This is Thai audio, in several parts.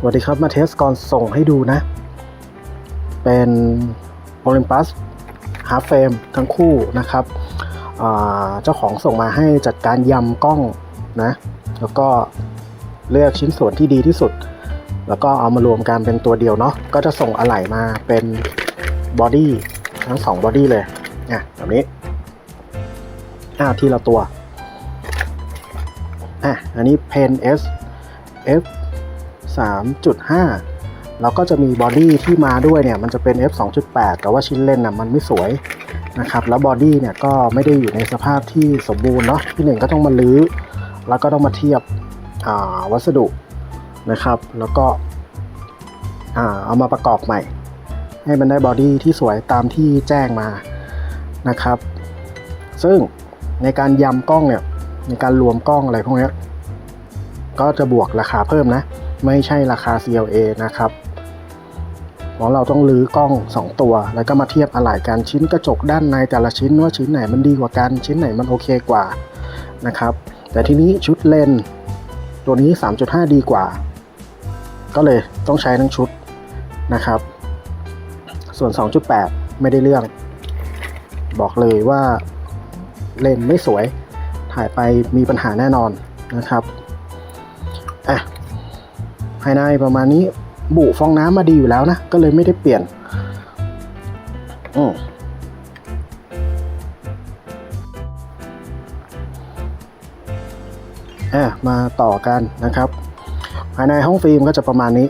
สวัสดีครับมาเทสก่อนส่งให้ดูนะ เป็น Olympus Half Frame ทั้งคู่นะครับ เจ้าของส่งมาให้จัดการยำกล้องนะ แล้วก็เลือกชิ้นส่วนที่ดีที่สุด แล้วก็เอามารวมกันเป็นตัวเดียวเนาะก็จะส่งอะไหล่มาเป็นบอดี้ทั้งสองบอดี้เลยอะแบบนี้อ่าทีละตัวอะอันนี้ Pen S F 3.5 แล้วก็จะมีบอดี้ที่มาด้วยเนี่ยมันจะเป็น F 2.8 แต่ว่าชิ้นเล่นน่ะมันไม่สวยนะครับ แล้วบอดี้เนี่ยก็ไม่ได้อยู่ในสภาพที่สมบูรณ์เนาะพี่หนึ่งก็ต้องมาลื้อ แล้วก็ต้องมาเทียบวัสดุนะครับ แล้วก็เอามาประกอบใหม่ ให้มันได้บอดี้ที่สวยตามที่แจ้งมานะครับ ซึ่งในการยำกล้องเนี่ยในการรวมกล้องอะไรพวกนี้ก็จะบวกราคาเพิ่มนะ ไม่ใช่ราคา CLA นะครับเพราะเราต้องรื้อกล้อง 2 ตัว แล้วก็มาเทียบอะไหล่กันชิ้นกระจกด้านในแต่ละชิ้นว่าชิ้นไหนมันดีกว่ากันชิ้นไหนมันโอเคกว่านะครับ แต่ทีนี้ชุดเลนตัวนี้ 3.5 ดีกว่า ก็เลยต้องใช้ทั้งชุดนะครับ ส่วน 2.8 ไม่ได้เรื่อง บอกเลยว่าเลนไม่สวยถ่ายไปมีปัญหาแน่นอนนะครับอะ ภายในประมาณนี้ บุฟองน้ำมาดีอยู่แล้วนะ ก็เลยไม่ได้เปลี่ยนอืมอะมาต่อกันนะครับ ภายในห้องฟิล์มก็จะประมาณนี้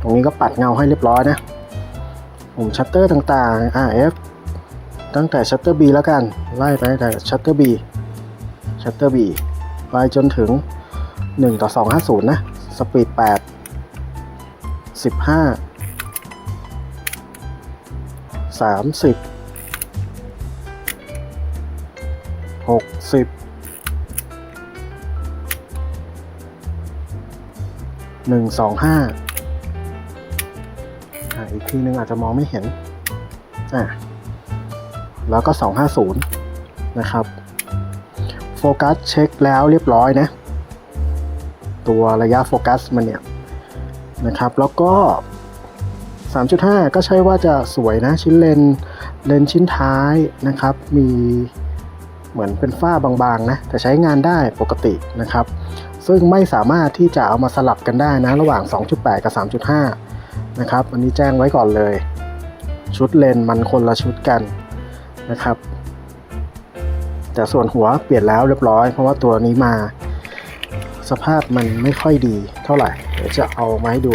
ตรงนี้ก็ปัดเงาให้เรียบร้อยนะปุ่มชัตเตอร์ต่างๆ RF ตั้งแต่ชัตเตอร์ B แล้วกัน ไล่ไปตั้งแต่ชัตเตอร์ B ชัตเตอร์ B ไปจนถึง 1 ต่อ 250 นะ สปีด 8 15 30 60 125อะอีกทีนึงอาจจะมองไม่เห็น อะแล้วก็ 250 นะครับ โฟกัสเช็คแล้วเรียบร้อยนะ ตัวระยะโฟกัสมันเนี่ยนะครับ แล้วก็ 3.5 ก็ใช่ว่าจะสวยนะชิ้นเลนเลนชิ้นท้ายนะครับ มีเหมือนเป็นฝ้าบางๆนะแต่ใช้งานได้ปกตินะครับ ซึ่งไม่สามารถที่จะเอามาสลับกันได้นะระหว่าง 2.8 กับ 3.5 นะครับ อันนี้แจ้งไว้ก่อนเลย ชุดเลนมันคนละชุดกันนะครับ แต่ส่วนหัวเปลี่ยนแล้วเรียบร้อย เพราะว่าตัวนี้มา สภาพมันไม่ค่อยดีเท่าไหร่ เดี๋ยวจะเอามาให้ดู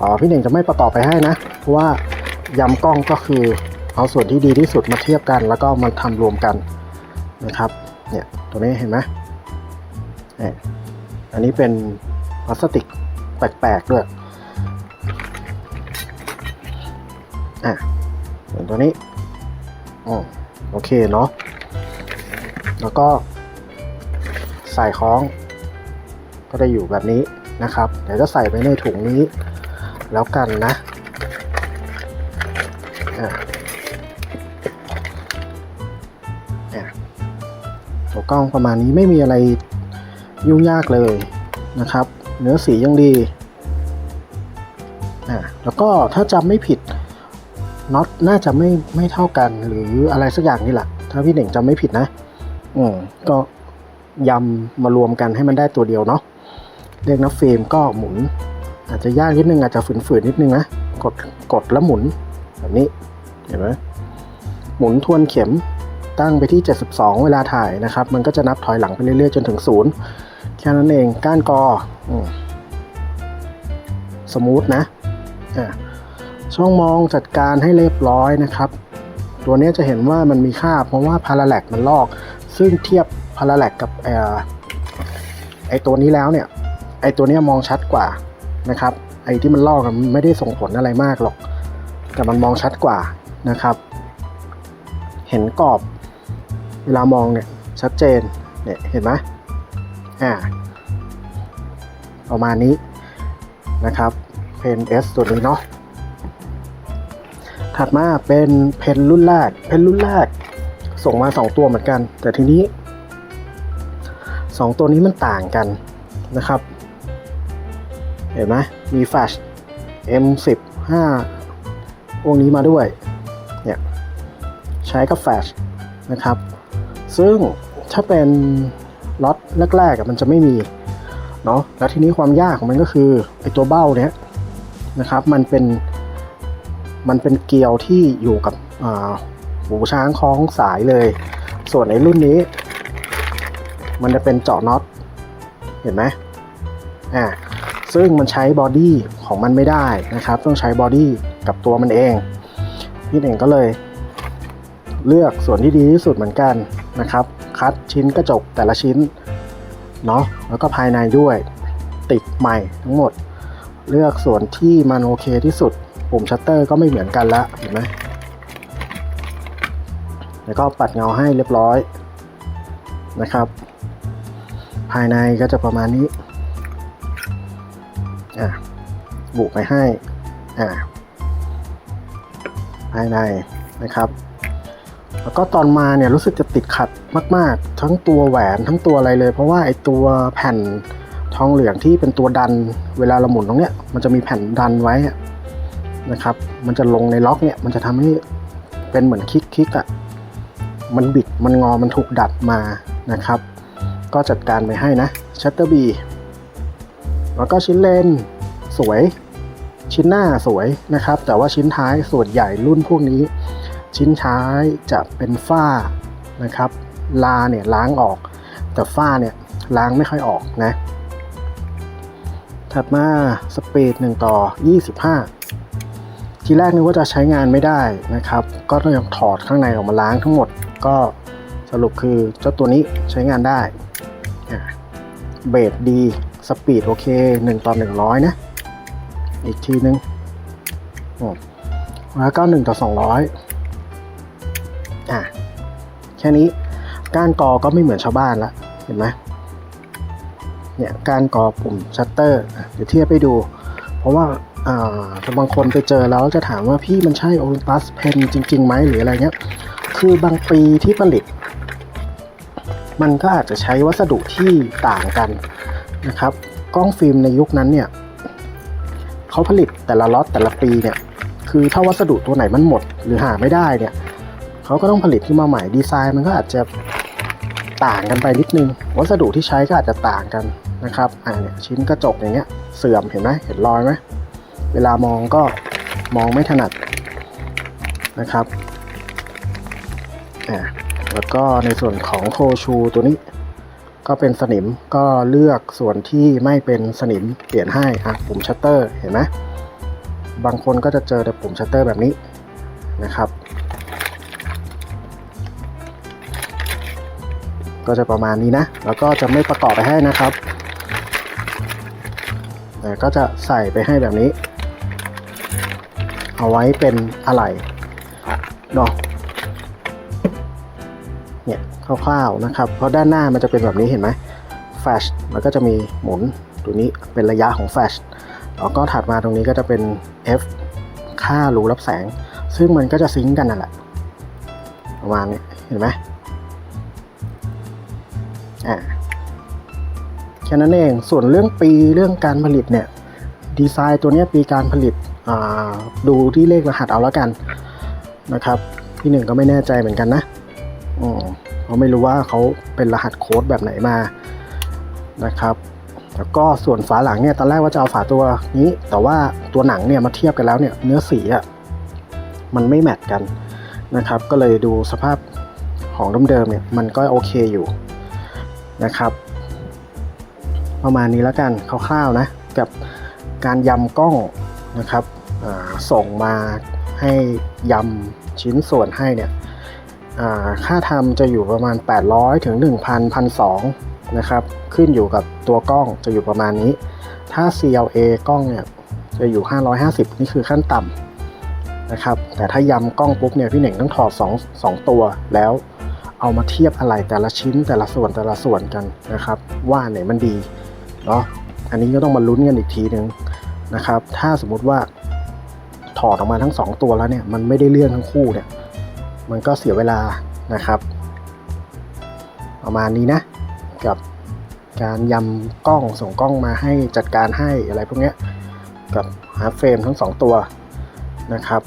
อ๋อพี่เน่งจะไม่ประกอบไปให้นะ เพราะว่ายำกล้องก็คือเอาส่วนที่ดีที่สุดมาเทียบกัน แล้วก็มาทำรวมกันนะครับ เนี่ยตัวนี้เห็นไหมเนี่ยอันนี้เป็นพลาสติกแปลกๆด้วยอะส่วนตัวนี้อ๋อโอเคเนาะแล้วก็ใส่คล้อง ก็จะอยู่แบบนี้นะครับ เดี๋ยวจะใส่ไปในถุงนี้ แล้วกันนะตัวกล้องประมาณนี้ไม่มีอะไรยุ่งยากเลยนะครับ เนื้อสียังดีอะแล้วก็ถ้าจำไม่ผิดน็อตน่าจะไม่ไม่เท่ากันหรืออะไรสักอย่างนี่แหละ ถ้าพี่เน่งจำไม่ผิดนะ อืมก็ยำมารวมกันให้มันได้ตัวเดียวเนาะ เรียกนะเฟรมก็หมุน อาจจะยากนิดนึงอาจจะฝืนๆนิดนึงนะกดกดแล้วหมุนแบบนี้เห็นไหมหมุนทวนเข็มตั้งไปที่ 72 เวลาถ่ายนะครับ มันก็จะนับถอยหลังไปเรื่อยๆ จนถึงศูนย์แค่นั้นเองก้านกอสมูทนะช่องมองจัดการให้เรียบร้อยนะครับ ตัวนี้จะเห็นว่ามันมีค่าเพราะว่าพาราแลกมันลอก ซึ่งเทียบพาราแลกกับเอ่อไอตัวนี้แล้วเนี่ย ไอตัวนี้มองชัดกว่านะครับ ไอที่มันลอกมันไม่ได้ส่งผลอะไรมากหรอก แต่มันมองชัดกว่านะครับ เห็นกรอบ เวลามองเนี่ยชัดเจนเนี่ยเห็นไหมอ่าประมาณนี้นะครับเพน S ตัวนี้เนาะถัดมาเป็นเพนรุ่นแรกเพนรุ่นแรกส่งมา 2 ตัวเหมือนกัน แต่ทีนี้ 2 ตัวนี้มันต่างกันนะครับ เห็นไหมมีแฟลช M10 5พวกนี้มาด้วย เนี่ย ใช้กับแฟลชนะครับ ซึ่งถ้าเป็นล็อตแรกๆมันจะไม่มีเนาะแล้วทีนี้ความยากของมันก็คือไอตัวเบ้าเนี้ยนะครับ มันเป็นมันเป็นเกลียวที่อยู่กับหูช้างคล้องสายเลย ส่วนในรุ่นนี้ มันจะเป็นเจาะน็อต เห็นไหมอ่า ซึ่งมันใช้บอดี้ของมันไม่ได้นะครับ ต้องใช้บอดี้กับตัวมันเองพี่เน่งก็เลยเลือกส่วนที่ดีที่สุดเหมือนกันนะครับ คัดชิ้นกระจกแต่ละชิ้นเนาะแล้วก็ภายในด้วยติดใหม่ทั้งหมด เลือกส่วนที่มันโอเคที่สุด ปุ่มชัตเตอร์ก็ไม่เหมือนกันละเห็นไหมแล้วก็ปัดเงาให้เรียบร้อยนะครับ ภายในก็จะประมาณนี้ อะบุไปให้อะภายในนะครับ แล้วก็ตอนมาเนี่ยรู้สึกจะติดขัดมาก ๆ ทั้งตัวแหวนทั้งตัวอะไรเลย เพราะว่าไอตัวแผ่นทองเหลืองที่เป็นตัวดันเวลาเราหมุนตรงเนี้ยมันจะมีแผ่นดันไว้นะครับ มันจะลงในล็อกเนี่ยมันจะทำให้เป็นเหมือนคลิกคลิกๆอะ่ะมันบิดมันงอมันถูกดัดมานะครับ ก็จัดการไปให้นะชัตเตอร์บี แล้วก็ชิ้นเลนสวย ชิ้นหน้าสวยนะครับ แต่ว่าชิ้นท้ายส่วนใหญ่รุ่นพวกนี้ ชิ้นท้ายจะเป็นฝ้านะครับ ลาเนี่ยล้างออก แต่ฝ้าเนี่ยล้างไม่ค่อยออกนะ ถัดมาสปีด1ต่อ 25 ทีแรกนึกว่าจะใช้งานไม่ได้นะครับ ก็ต้องถอดข้างในออกมาล้างทั้งหมด ก็สรุปคือเจ้าตัวนี้ใช้งานได้ เบสดี สปีดโอเค 1 ต่อ 100 นะ อีกทีนึงอืมแล้วก็1ต่อ 200 อะ แค่นี้ กานกอก็ไม่เหมือนชาวบ้านละ เห็นไหมเนี่ยกานกอปุ่มชัตเตอร์เดี๋ยวเทียบไปดู เพราะว่าอ่าถ้าบางคนไปเจอแล้วจะถามว่าพี่มันใช่ Olympus Pen จริงๆไหมหรืออะไรเงี้ย คือบางปีที่ผลิต มันก็อาจจะใช้วัสดุที่ต่างกันนะครับ กล้องฟิล์มในยุคนั้นเนี่ยเขาผลิตแต่ละล็อตแต่ละปีเนี่ยคือถ้าวัสดุตัวไหนมันหมด หรือหาไม่ได้เนี่ยเขาก็ต้องผลิตขึ้นมาใหม่ดีไซน์ มันก็อาจจะต่างกันไปนิดนึง วัสดุที่ใช้ก็อาจจะต่างกันนะครับอ่าเนี่ยชิ้นกระจกอย่างเงี้ยเสื่อมเห็นไหมเห็นรอยไหมเวลามองก็มองไม่ถนัดนะครับอ่า แล้วก็ในส่วนของโคชูตัวนี้ ก็เป็นสนิมก็เลือกส่วนที่ไม่เป็นสนิมเปลี่ยนให้อะปุ่มชัตเตอร์เห็นไหมบางคนก็จะเจอแต่ปุ่มชัตเตอร์แบบนี้นะครับ ก็จะประมาณนี้นะ แล้วก็จะไม่ประกอบไปให้นะครับแต่ก็จะใส่ไปให้แบบนี้ เอาไว้เป็นอะไหล่เนาะ คร่าวๆนะครับ เพราะด้านหน้ามันจะเป็นแบบนี้เห็นไหมแฟชแล้วก็จะมีหมุนตัวนี้เป็นระยะของแฟชแล้วก็ถัดมาตรงนี้ก็จะเป็น F ค่ารูรับแสง ซึ่งมันก็จะซิงกันนั่นแหละ ประมาณนี้เห็นไหมอ่าแค่นั้นเองส่วนเรื่องปีเรื่องการผลิตเนี่ยดีไซน์ตัวนี้ปีการผลิตดูที่เลขรหัสเอาแล้วกันนะครับพี่หนึ่งก็ไม่แน่ใจเหมือนกันนะอืม ราะไม่รู้ว่าเขาเป็นรหัสโค้ดแบบไหนมานะครับ แล้วก็ส่วนฝาหลังเนี่ยตอนแรกว่าจะเอาฝาตัวนี้ แต่ว่าตัวหนังเนี่ยมาเทียบกันแล้วเนี่ยเนื้อสีอะ่ะมันไม่แมทกันนะครับ ก็เลยดูสภาพของเดิมๆเนี่ยมันก็โอเคอยู่นะครับ ประมาณนี้แล้วกันคร่าวๆนะกับการยำกล้องนะครับส่งมาให้ยำชิ้นส่วนให้เนี่ย ค่าทำจะอยู่ประมาณ 800 ถึง 1,000 1,200นะครับขึ้นอยู่กับตัวกล้องจะอยู่ประมาณนี้ ถ้า CLA กล้องเนี่ยจะอยู่ 550 นี่คือขั้นต่ำนะครับแต่ถ้ายำกล้องปุ๊บเนี่ยพี่เหน่งต้องถอด2 2ตัวแล้วเอามาเทียบอะไรแต่ละชิ้นแต่ละส่วนแต่ละส่วนกันนะครับ ว่าไหนมันดีเนาะอันนี้ก็ต้องมาลุ้นกันอีกทีหนึ่งนะครับ ถ้าสมมุติว่าถอดออกมาทั้ง 2 ตัวแล้วเนี่ยมันไม่ได้เรื่องทั้งคู่เนี่ย มันก็เสียเวลานะครับ ประมาณนี้นะ กับการยำกล้องส่งกล้องมาให้จัดการให้อะไรพวกนี้กับหาเฟรมทั้งสองตัวนะครับ